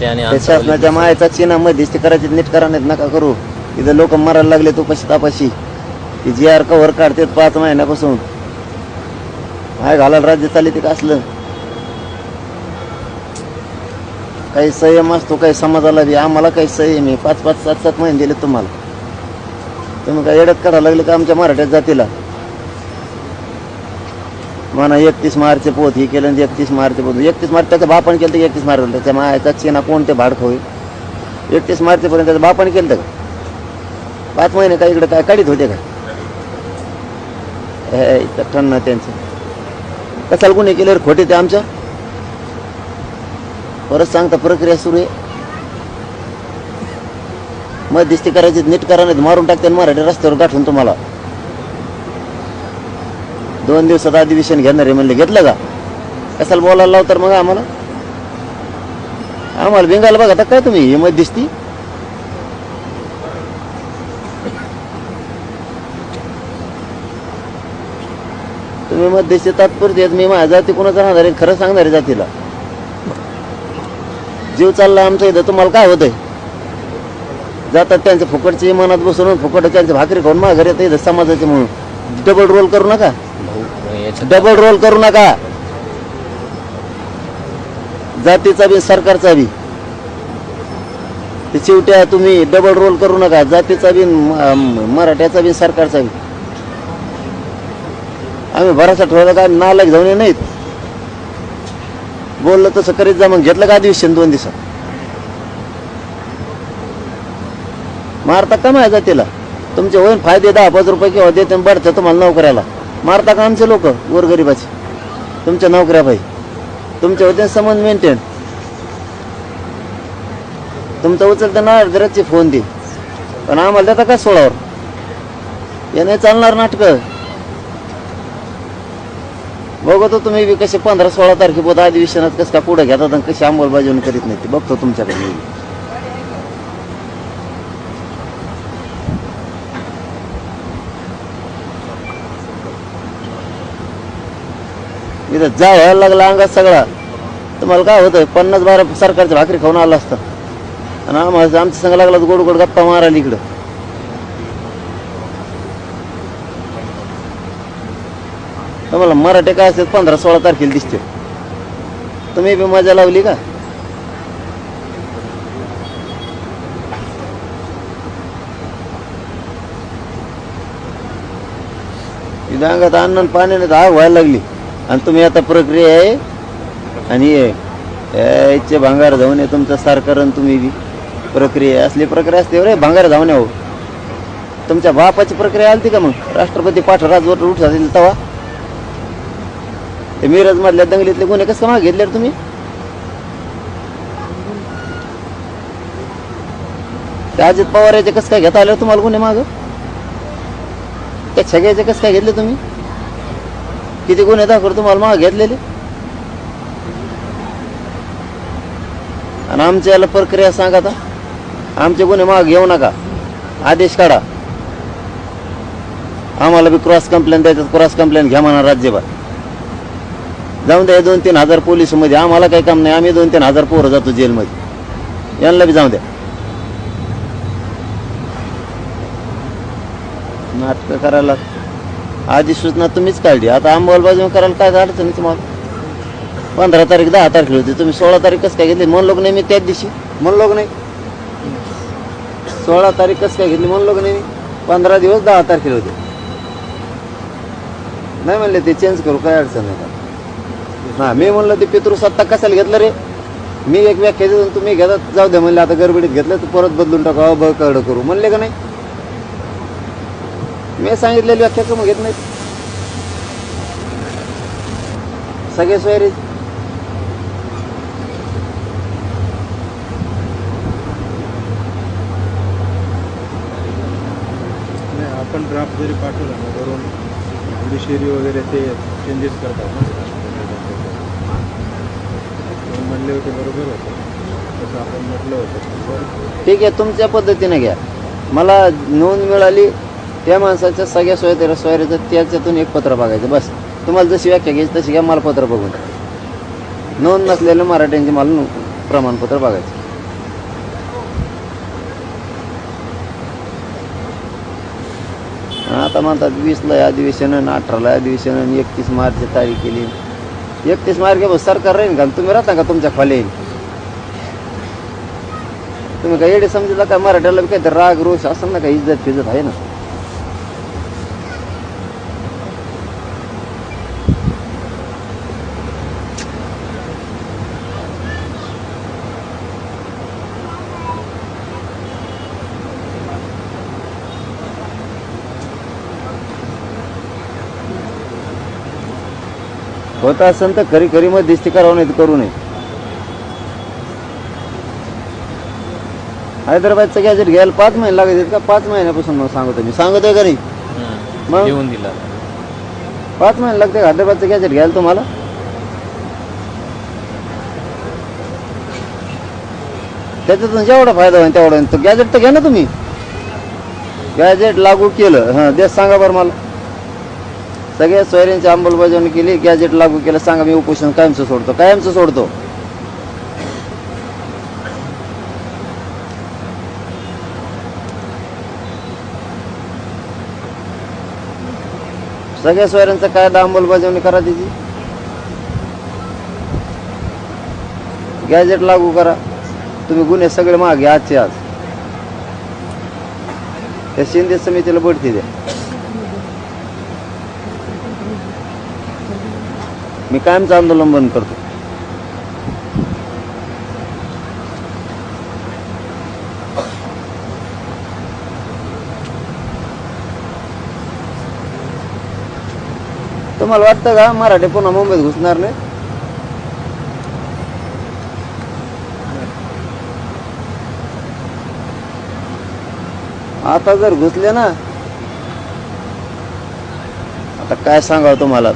आणि शासनाच्या मायाचा चिन्ह मध्यस्थी करायची नीट करा नाहीत नका करू. इथं लोक मरायला लागले तो पशी तापाशी. ती जी आर कव्हर काढतात पाच महिन्यापासून. हाय घालायला राज्य चालले ते का असलं? काही संयम असतो काही समाजाला बी. आम्हाला काही संयम आहे. पाच पाच सात सात महिने दिले तुम्हाला. तुम्ही काय येड्यात काढायला लागले का आमच्या मराठ्यात जातीला? म्हणा एकतीस मार्चचे पोत ही केलं एकतीस मार्चचे पोत. एकतीस मार्च त्याचं बापण केलं तर एकतीस मार्च त्याच्या मायाचा कोण कोणते भाडख होईल एकतीस मार्चपर्यंत त्याचं बापण केलं का पाच महिने काय इकडे काय काढीत होते का? हे त्यांचं. कशाला गुन्हे केले खोटे ते आमच्या? परत सांगता प्रक्रिया सुरू आहे. मध्यस्थी करायची नीट करा नाही मारून टाकते मराठी रस्त्यावर गाठून तुम्हाला. दोन दिवसात अधिवेशन घेणार आहे म्हणले घेतलं का? कशाला बोलायला लावतर मग आम्हाला? आम्हाला बिंगायला बघा आता काय तुम्ही हिमत मध्यस्थी तुम्ही मध्यस्थी तात्पुरते मी माझ्या जाती कोणाचा राहणार आहे? खरं सांगणार आहे जातीला. जीव चालला आमचा इथं तुम्हाला काय होतंय? जातात त्यांच्या फुकटची मनात बसून फुकट त्यांच्या भाकरी खाऊन माझ्या घरी येतं इथं समाजाचे म्हणून. डबल रोल करू नका. भाऊ डबल रोल करू नका. जातीचा बी सरकारचा बी. ते शेवट्या तुम्ही डबल रोल करू नका. जातीचा बी मराठ्याचा बी सरकारचा बी. आम्ही भरासा ठेवला का? नालायक जाऊन नाहीत बोललं तसं करीत जा. मग घेतलं का अधिवेशन दोन दिवसात? मारता का माझ्या जातीला? तुमचे होईन फायदे दहा पाच रुपये किंवा देते आणि बढतं तुम्हाला नोकऱ्याला. मारता का आमचे लोक गोरगरिबाचे तुमच्या नोकऱ्या पाहिजे तुमच्या होते संबंध मेंटेन तुमचं उचलता ना अर्धराचे फोन दे. पण आम्हाला देता का सोळावर? याने नाही चालणार नाटकं. बघतो तुम्ही बी कसे पंधरा सोळा तारखेपर्यंत अधिवेशनात कसं का पुढे घेतात आणि कशी अंमलबजावणी करीत नाही ते. बघतो तुमच्याकडे तिथं जा व्हायला लागला अंगात सगळा. तुम्हाला काय होतं पन्नास बारा सरकारच्या भाकरी खाऊन आला असता. आणि आम्हाला आमच्या संग लागला गोड गोड गप्पा मारायला इकडं. तुम्हाला मराठे काय असतात पंधरा सोळा तारखेला दिसते. तुम्ही बी मजा लावली का? इथं अंगात अन्न पाण्याने तर आग व्हायला लागली. आणि तुम्ही आता प्रक्रिया आहे आणि याचे भांगार जाऊन आहे तुमचं सरकार आणि तुम्ही बी. प्रक्रिया असली प्रक्रिया असते रे भांगार जाऊन हो तुमच्या बापाची प्रक्रिया आलती का मग? राष्ट्रपती पाठ राजवट उठ असेल तवा. ते मिरज मधल्या दंगलीतले गुन्हे कसं माग घेतले रे तुम्ही? ते अजित पवार याचे कसं काय घेता आलं हो तुम्हाला गुन्हे माग? त्या छग्याचे कसं काय घेतले तुम्ही? किती गुन्हे दाखल तुम्हाला माग घेतलेले? आणि आमच्या याला प्रक्रिया सांगा आता. आमचे गुन्हे माग घेऊ नका. आदेश काढा. आम्हाला बी क्रॉस कंप्लेंट द्यायचं क्रॉस कंप्लेंट घ्या म्हणा राज्यभर. जाऊन द्या दोन तीन हजार पोलीसमध्ये. आम्हाला काही काम नाही. आम्ही दोन तीन हजार पोरं जातो जेलमध्ये. यांना बी जाऊ द्या. नाटकं करायला आधी सूचना तुम्हीच काढली. आता अंमलबजावणी करायला काय अडचण आहे तुम्हाला? पंधरा तारीख दहा तारखेला होती. तुम्ही सोळा तारीख कसं काय घेतली? म्हणलोक नाही मी त्याच दिवशी. म्हणलोक नाही. सोळा तारीख कसं काय घेतली? म्हणलोक नाही मी? पंधरा दिवस दहा तारखेला होते. नाही म्हणले ते चेंज करू काय अडचण नाही. का हा मी म्हणलं ते पितृ सत्ता कशाला घेतलं रे? मी एक व्याख्या देऊन तुम्ही घेतात. जाऊ द्या म्हणले आता गडबडीत घेतलं तर परत बदलून टाका. अ, करू. म्हणले का नाही? मी सांगितलेली व्याख्या का मग घेत नाहीत. सगळे सोयरे. आपण ड्राफ्ट जरी पाठवला ना वरून जुडिशरी वगैरे ते चेंजेस करतात म्हणले होते बरोबर होतं. तसं आपण म्हटलं होतं. ठीक आहे तुमच्या पद्धतीने घ्या. मला नोंद मिळाली. त्या माणसाच्या सगळ्या सोयऱ्या सोयऱ्याचं त्याच्यातून एक पत्र बघायचं बस. तुम्हाला जशी व्याख्या घ्यायची तशी घ्या मला पत्र बघून. नोंद नसलेलं मराठ्यांची मला प्रमाणपत्र बघायचं. आता म्हणतात वीसला अधिवेशन अठराला अधिवेशन एकतीस मार्च तारीख केली. एकतीस मार्च सरकार राहील का? तुम्ही राहता का तुमच्या खाली येईल तुम्ही काय एडे समजला का? मराठ्याला काहीतरी राग रोष असेल ना का इज्जत फिजत आहे ना? होत असेल तर खरी खरी मग दिसती करावं नाही करू नये. हैदराबादचं गॅजेट घ्यायला पाच महिने लागत का? पाच महिन्यापासून मग सांगतो मी. सांगतोय का नाही? मग? येऊन दिला. पाच महिने लागते हैदराबादचं गॅजेट घ्यायला तुम्हाला? त्याच्यातून जेवढा फायदा होईल तेवढा. तर गॅजेट तर घ्या ना तुम्ही. गॅजेट लागू केलं. हां देश सांगा बरं मला. सगळ्या सोयऱ्यांची अंमलबजावणी केली गॅजेट लागू केलं सांगा मी उपोषण कायमचं सोडतो कायमचं सोडतो. सगळ्या सोयऱ्यांचा कायदा अंमलबजावणी करा त्याची गॅजेट लागू करा. तुम्ही गुन्हे सगळे मागे आजचे आज. त्या शिंदे समितीला बढती द्या. मी कायमचं आंदोलन बंद करतो. तुम्हाला वाटतं का मराठी पुन्हा मुंबईत घुसणार नाही? आता जर घुसले ना आता काय सांगावं तुम्हाला?